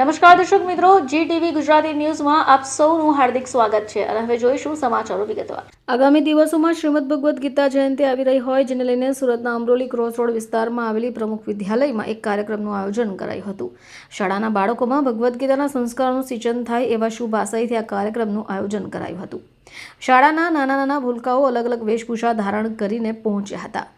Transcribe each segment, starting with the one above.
નમસ્કાર દર્શક મિત્રો જી ટીવી ગુજરાતી ન્યૂઝમાં આપ સૌનું હાર્દિક સ્વાગત છે. અને હવે જોઈશું સમાચારો વિગતવાર. આગામી દિવસોમાં શ્રીમદ ભગવદ્ ગીતા જયંતિ આવી રહી હોય, જેને લઈને સુરતના અમરોલી ક્રોસ રોડ વિસ્તારમાં આવેલી પ્રમુખ વિદ્યાલયમાં એક કાર્યક્રમનું આયોજન કરાયું હતું. શાળાના બાળકોમાં ભગવદ્ ગીતાના સંસ્કારોનું સિંચન થાય એવા શુભ આશયથી આ કાર્યક્રમનું આયોજન કરાયું હતું. શાળાના નાના નાના ભૂલકાઓ અલગ અલગ વેશભૂષા ધારણ કરીને પહોંચ્યા હતા.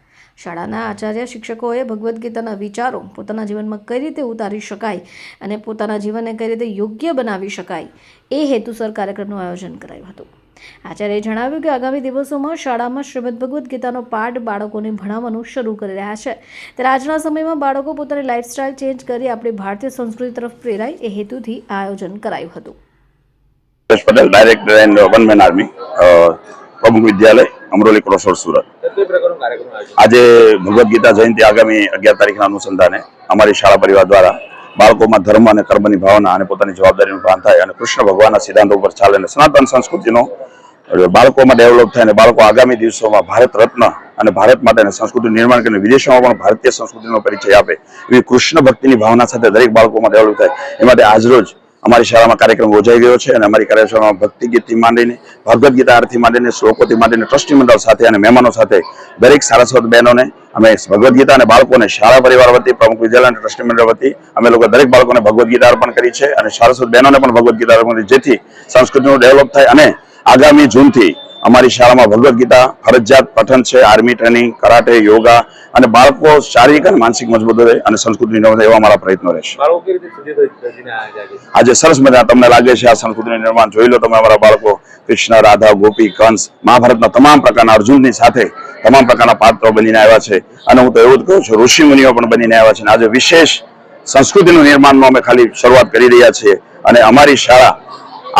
શાળાના આચાર્ય શિક્ષકોએ ભગવદ્ ગીતાના વિચારો પોતાના જીવનમાં કઈ રીતે ઉતારી શકાય અને પોતાના જીવનને કઈ રીતે યોગ્ય બનાવી શકાય એ હેતુસર કાર્યક્રમનું આયોજન કરાયું હતું. આચાર્યએ જણાવ્યું કે આગામી દિવસોમાં શાળામાં શ્રીમદ ભગવદ્ ગીતાનો પાઠ બાળકોને ભણાવવાનું શરૂ કરી રહ્યા છે. ત્યારે આજના સમયમાં બાળકો પોતાની લાઇફસ્ટાઇલ ચેન્જ કરી આપણી ભારતીય સંસ્કૃતિ તરફ પ્રેરાય એ હેતુથી આયોજન કરાયું હતું. Patel director and one man army પ્રમુખ વિદ્યાલય અમરોલી ક્રોસ સુરત. આજે ભગવદ્ ગીતા જયંતિ આગામી અગિયાર તારીખના અનુસંધાને અમારી શાળા પરિવાર દ્વારા બાળકોમાં ધર્મ અને કર્મની ભાવના અને પોતાની જવાબદારીનું ભાન થાય અને કૃષ્ણ ભગવાનના સિદ્ધાંતો ઉપર ચાલે અને સનાતન સંસ્કૃતિનો બાળકોમાં ડેવલપ થાય અને બાળકો આગામી દિવસોમાં ભારત રત્ન અને ભારત માટે સંસ્કૃતિ નિર્માણ કરીને વિદેશોમાં પણ ભારતીય સંસ્કૃતિનો પરિચય આપે એવી કૃષ્ણ ભક્તિની ભાવના સાથે દરેક બાળકોમાં ડેવલપ થાય. એ માટે આજરોજ અમારી શાળામાં કાર્યક્રમ યોજાઈ ગયો છે અને અમારી કાર્યશાળામાં ભક્તિ ગીતથી માંડીને ભગવદ્ ગીતા આરતી માંડીને, શ્લોકોથી માંડીને, ટ્રસ્ટી મંડળ સાથે અને મહેમાનો સાથે દરેક સારસ્વત બહેનોને અમે ભગવદ્ ગીતા અને બાળકોને શાળા પરિવાર વતી, પ્રમુખ વિદ્યાલય અને ટ્રસ્ટી મંડળ વતી અમે લોકો દરેક બાળકોને ભગવદ્ ગીતા અર્પણ કરી છે અને સારસ્વત બહેનોને પણ ભગવદ્ ગીતા અર્પણ કરી જેથી સંસ્કૃતિનું ડેવલપ થાય અને આગામી જૂનથી અમારી શાળામાં ભગવદ્ ગીતા ફરજિયાત પઠન છે આર્મી ટ્રેનિંગ કરાટે યોગા અને બાળકો શારીરિક અને માનસિક મજબૂત રહે અને સંસ્કૃતિની નવ એવા અમારા પ્રયત્નો રહેશે. આજે સરસ મજા તમને લાગે છે આ સંસ્કૃતિનું નિર્માણ. જોઈ લો તમે અમારા બાળકો કૃષ્ણ રાધા ગોપી કંસ મહાભારતના તમામ પ્રકારના અર્જુનની સાથે તમામ પ્રકારના પાત્રો બનીને આવ્યા છે. અને હું તો એવું જ કહું છું ઋષિમુનિઓ પણ બનીને આવ્યા છે અને આજે વિશેષ સંસ્કૃતિનું નિર્માણમાં અમે ખાલી શરૂઆત કરી રહ્યા છીએ. અને અમારી શાળા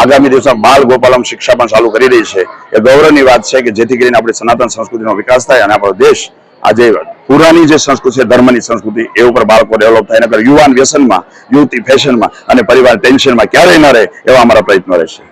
આગામી દિવસમાં બાળ ગોપાલમ શિક્ષા પણ ચાલુ કરી રહી છે. એ ગૌરવની વાત છે કે જેથી કરીને આપણી સનાતન સંસ્કૃતિનો વિકાસ થાય અને આપણો દેશ આજે પુરાની જે સંસ્કૃતિ છે, ધર્મની સંસ્કૃતિ, એ ઉપર બાળકો ડેવલપ થાય. નકર યુવાન વ્યસનમાં, યુવતી ફેશનમાં અને પરિવાર ટેન્શનમાં ક્યારેય ન રહે એવા અમારા પ્રયત્નો રહેશે.